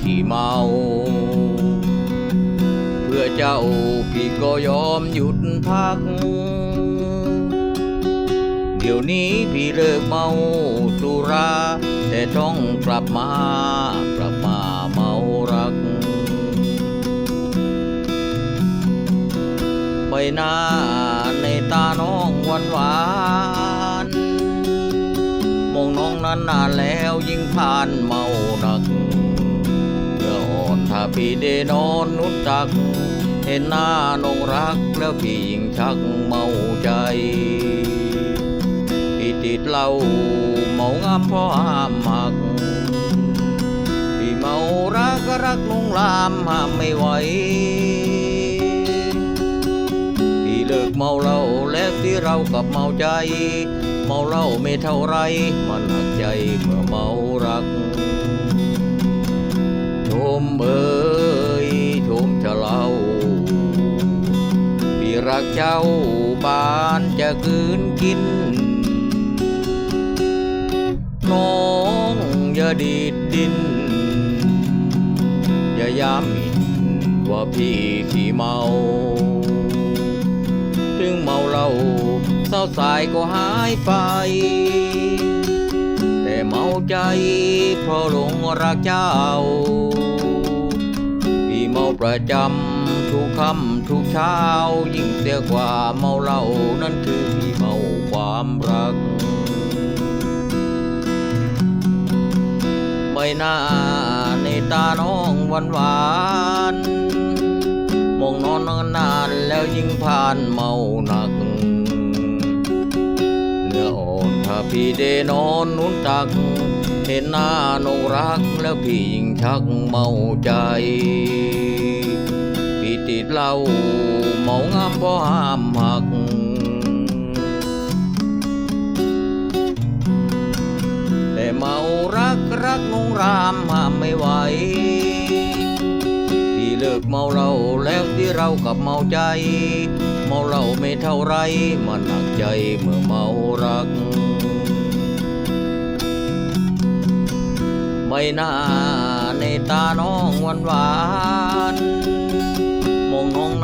ขี้เมา เพื่อเจ้าพี่ก็ยอมหยุดพัก เดี๋ยวนี้พี่เลิกเมาสุรา แต่ต้องกลับมากลับมาเมารัก ใบหน้าในตาน้องหวานหวานมองน้องนั้นนานแล้วยิ่งผ่านเมาหนัก พี่ได้นอนนุนตัก เห็นหน้านงรักแล้วพี่ยิ่งชักเมาใจ พี่ติดเหล้าเมางามเพราะห้ามหัก พี่เมารักก็รักลุงลามห้ามไม่ไหวพี่เลิกเมาเหล้าแล้วที่เรากับเมาใจ เมาเหล้าไม่เท่าไร มันหักใจเมื่อเมารัก เจ้าบานจะคืนกิน น้องอย่าดีดดิน อย่าย้ำหมินว่าพี่ขี้เมา ถึงเมาเหล้าเศร้าสายก็หายไป แต่เมาใจเพราะหลงรักเจ้า พี่เมาประจำ ทุกค่ำทุกเช้า ยิ่งเสียกว่าเมาเหล้านั่นคือพี่เมาความรัก ใบหน้าในตาน้องหวานหวานมองนอนนานแล้วยิ่งผ่านเมาหนักเนื้ออ่อนถ้าพี่ได้นอนนุ่นตัก เห็นหน้านงรักแล้วพี่ยิ่งชักเมาใจ ติดเหล้าเมางามเพราะห้ามหัก แต่เมารักรักนงรามห้ามไม่ไหวพี่เลิกเมาเหล้าแล้วที่เรากับเมาใจ เมาเหล้าไม่เท่าไรมันหนักใจเมื่อเมารักใบหน้าในตาน้องวานหวาน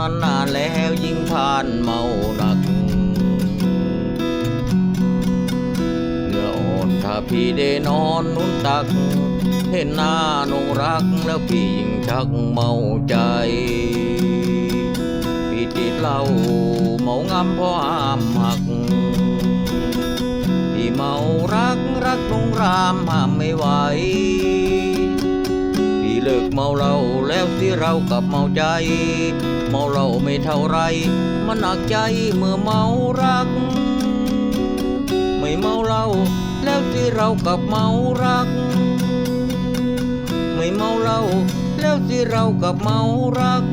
นั้นนานแล้วยิ่งผ่านเมาหนักเนื้ออ่อนถ้าพี่ได้นอนนุ่นตัก เห็นหน้านงรักแล้วพี่ยิ่งชักเมาใจ พี่ติดเหล้าเมางามเพราะห้ามหัก พี่เมารักรักนงรามห้ามไม่ไหว ลิกเมาเหล้าแล้วที่เรากับเมาใจ เมาเหล้าไม่เท่าไร มันหนักใจเมื่อเมารัก ไม่เมาเหล้าแล้วที่เรากับเมารัก ไม่เมาเหล้าแล้วที่เรากับเมารัก